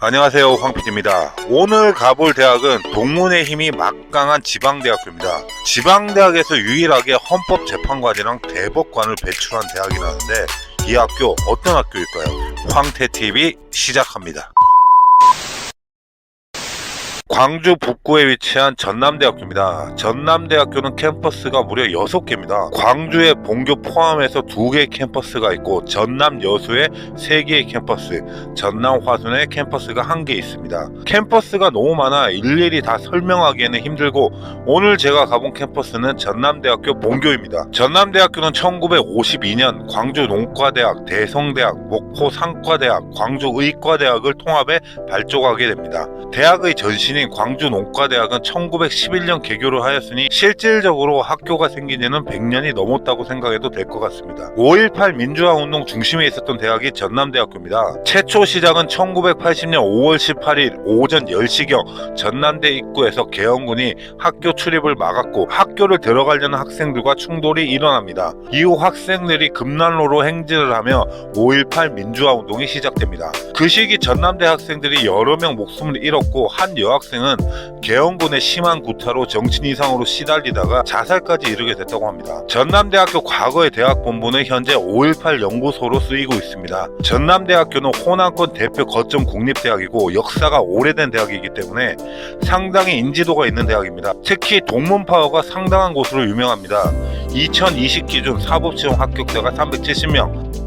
안녕하세요 황PD입니다. 오늘 가볼 대학은 동문의 힘이 막강한 지방대학교입니다. 지방대학에서 유일하게 헌법재판관이랑 대법관을 배출한 대학이라는데 이 학교 어떤 학교일까요? 황태TV 시작합니다 광주 북구에 위치한 전남대학교입니다. 전남대학교는 캠퍼스가 무려 6개입니다. 광주에 본교 포함해서 2개의 캠퍼스가 있고 전남 여수에 3개의 캠퍼스, 전남 화순에 캠퍼스가 1개 있습니다. 캠퍼스가 너무 많아 일일이 다 설명하기에는 힘들고 오늘 제가 가본 캠퍼스는 전남대학교 본교입니다. 전남대학교는 1952년 광주 농과대학, 대성대학, 목포 상과대학, 광주 의과대학을 통합해 발족하게 됩니다. 대학의 전신 인 광주 농과대학은 1911년 개교를 하였으니 실질적으로 학교가 생긴 지는 100년이 넘었다고 생각해도 될 것 같습니다. 5.18 민주화 운동 중심에 있었던 대학이 전남대학교입니다. 최초 시작은 1980년 5월 18일 오전 10시경 전남대 입구에서 개헌군이 학교 출입을 막았고 학교를 들어가려는 학생들과 충돌이 일어납니다. 이후 학생들이 금난로로 행진을 하며 5.18 민주화 운동이 시작됩니다. 그 시기 전남대 학생들이 여러 명 목숨을 잃었고 한 여학생 은 개헌군의 심한 구타로 정신 이상으로 시달리다가 자살까지 이르게 됐다고 합니다. 전남대학교 과거의 대학 본부는 현재 5.18 연구소로 쓰이고 있습니다. 전남대학교는 호남권 대표 거점 국립대학이고 역사가 오래된 대학이기 때문에 상당히 인지도가 있는 대학입니다. 특히 동문 파워가 상당한 곳으로 유명합니다. 2020 기준 사법 시험 합격자가 370명,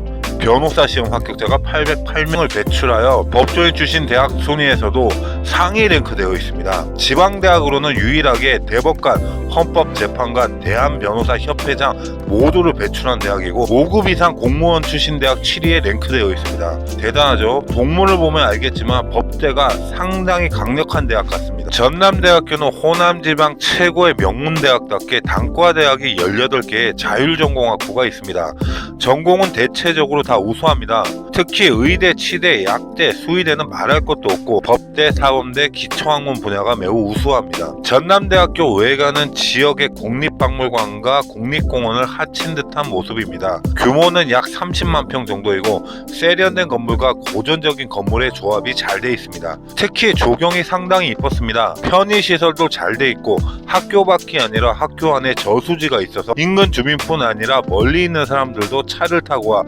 변호사 시험 합격자가 808명을 배출하여 법조인 출신 대학 순위에서도 상위 랭크되어 있습니다. 지방대학으로는 유일하게 대법관, 헌법재판관, 대한변호사협회장 모두를 배출한 대학이고 5급 이상 공무원 출신 대학 7위에 랭크되어 있습니다. 대단하죠? 동문을 보면 알겠지만 법대가 상당히 강력한 대학 같습니다. 전남대학교는 호남지방 최고의 명문대학답게 단과대학이 18개의 자율전공학부가 있습니다. 전공은 대체적으로 다 우수합니다. 특히 의대, 치대, 약대, 수의대는 말할 것도 없고 법대, 사범대, 기초학문 분야가 매우 우수합니다. 전남대학교 외관은 지역의 국립박물관과 국립공원을 합친 듯한 모습입니다. 규모는 약 30만 평 정도이고 세련된 건물과 고전적인 건물의 조합이 잘 돼 있습니다. 특히 조경이 상당히 이뻤습니다. 편의시설도 잘 돼 있고 학교 밖이 아니라 학교 안에 저수지가 있어서 인근 주민뿐 아니라 멀리 있는 사람들도 차를 타고 와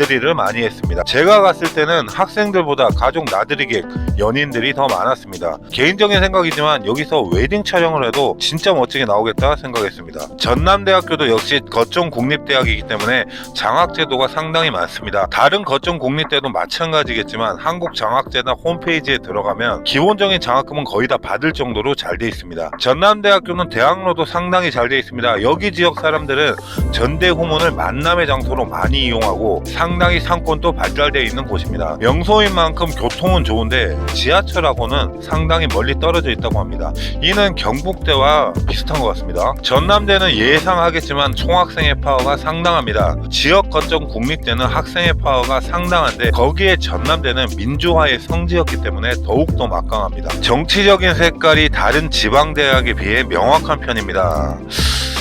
나들이를 많이 했습니다. 제가 갔을 때는 학생들보다 가족 나들이객, 연인들이 더 많았습니다. 개인적인 생각이지만 여기서 웨딩 촬영을 해도 진짜 멋지게 나오겠다 생각했습니다. 전남대학교도 역시 거점 국립대학이기 때문에 장학제도가 상당히 많습니다. 다른 거점 국립대도 마찬가지겠지만 한국장학재단 홈페이지에 들어가면 기본적인 장학금은 거의 다 받을 정도로 잘 돼 있습니다. 전남대학교는 대학로도 상당히 잘 돼 있습니다. 여기 지역 사람들은 전대 후문을 만남의 장소로 많이 이용하고 상 당히 상권도 발달되어 있는 곳입니다. 명소인 만큼 교통은 좋은데 지하철하고는 상당히 멀리 떨어져 있다고 합니다. 이는 경북대와 비슷한 것 같습니다. 전남대는 예상하겠지만 총학생의 파워가 상당합니다. 지역 거점 국립대는 학생의 파워가 상당한데 거기에 전남대는 민주화의 성지였기 때문에 더욱더 막강합니다. 정치적인 색깔이 다른 지방대학에 비해 명확한 편입니다.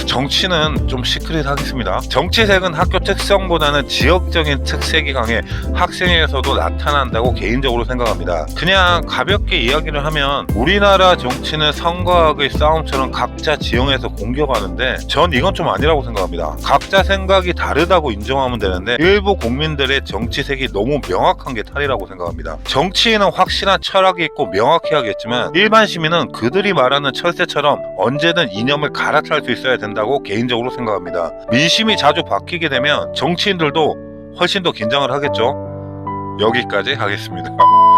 정치는 좀 시크릿 하겠습니다. 정치색은 학교 특성보다는 지역적인 특색이 강해 학생에서도 나타난다고 개인적으로 생각합니다. 그냥 가볍게 이야기를 하면 우리나라 정치는 선거학의 싸움처럼 각자 지형에서 공격하는데 전 이건 좀 아니라고 생각합니다. 각자 생각이 다르다고 인정하면 되는데 일부 국민들의 정치색이 너무 명확한 게 탈이라고 생각합니다. 정치인은 확실한 철학이 있고 명확해야겠지만 일반 시민은 그들이 말하는 철새처럼 언제든 이념을 갈아탈 수 있어야 된다 고 개인적으로 생각합니다. 민심이 자주 바뀌게 되면 정치인들도 훨씬 더 긴장을 하겠죠. 여기까지 하겠습니다.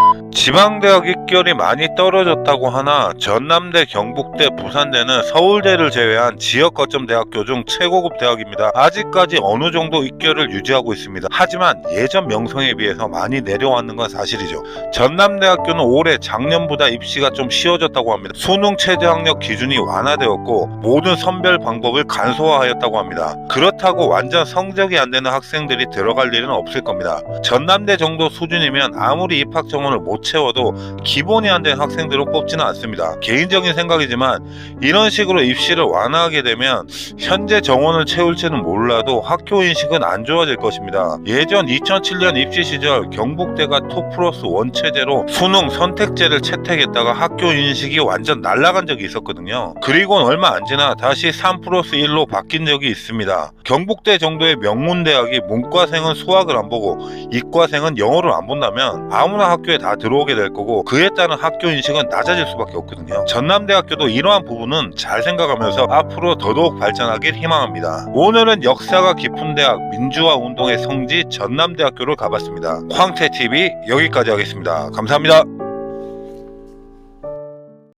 지방대학 입결이 많이 떨어졌다고 하나 전남대, 경북대, 부산대는 서울대를 제외한 지역 거점 대학교 중 최고급 대학입니다. 아직까지 어느 정도 입결을 유지하고 있습니다. 하지만 예전 명성에 비해서 많이 내려왔는 건 사실이죠. 전남대학교는 올해 작년보다 입시가 좀 쉬워졌다고 합니다. 수능 최저 학력 기준이 완화되었고 모든 선별 방법을 간소화하였다고 합니다. 그렇다고 완전 성적이 안 되는 학생들이 들어갈 일은 없을 겁니다. 전남대 정도 수준이면 아무리 입학 정원을 못못 채워도 기본이 안 된 학생들은 뽑지는 않습니다. 개인적인 생각이지만 이런 식으로 입시를 완화하게 되면 현재 정원을 채울지는 몰라도 학교 인식은 안 좋아질 것입니다. 예전 2007년 입시 시절 경북대가 투 플러스 원 체제로 수능 선택제를 채택했다가 학교 인식이 완전 날아간 적이 있었거든요. 그리고는 얼마 안 지나 다시 3 플러스 1로 바뀐 적이 있습니다. 경북대 정도의 명문대학이 문과생은 수학을 안 보고 이과생은 영어를 안 본다면 아무나 학교에 다 들어오게 될 거고 그에 따른 학교 인식은 낮아질 수밖에 없거든요. 전남대학교도 이러한 부분은 잘 생각하면서 앞으로 더더욱 발전하길 희망합니다. 오늘은 역사가 깊은 대학 민주화 운동의 성지 전남대학교를 가봤습니다. 황태TV 여기까지 하겠습니다. 감사합니다.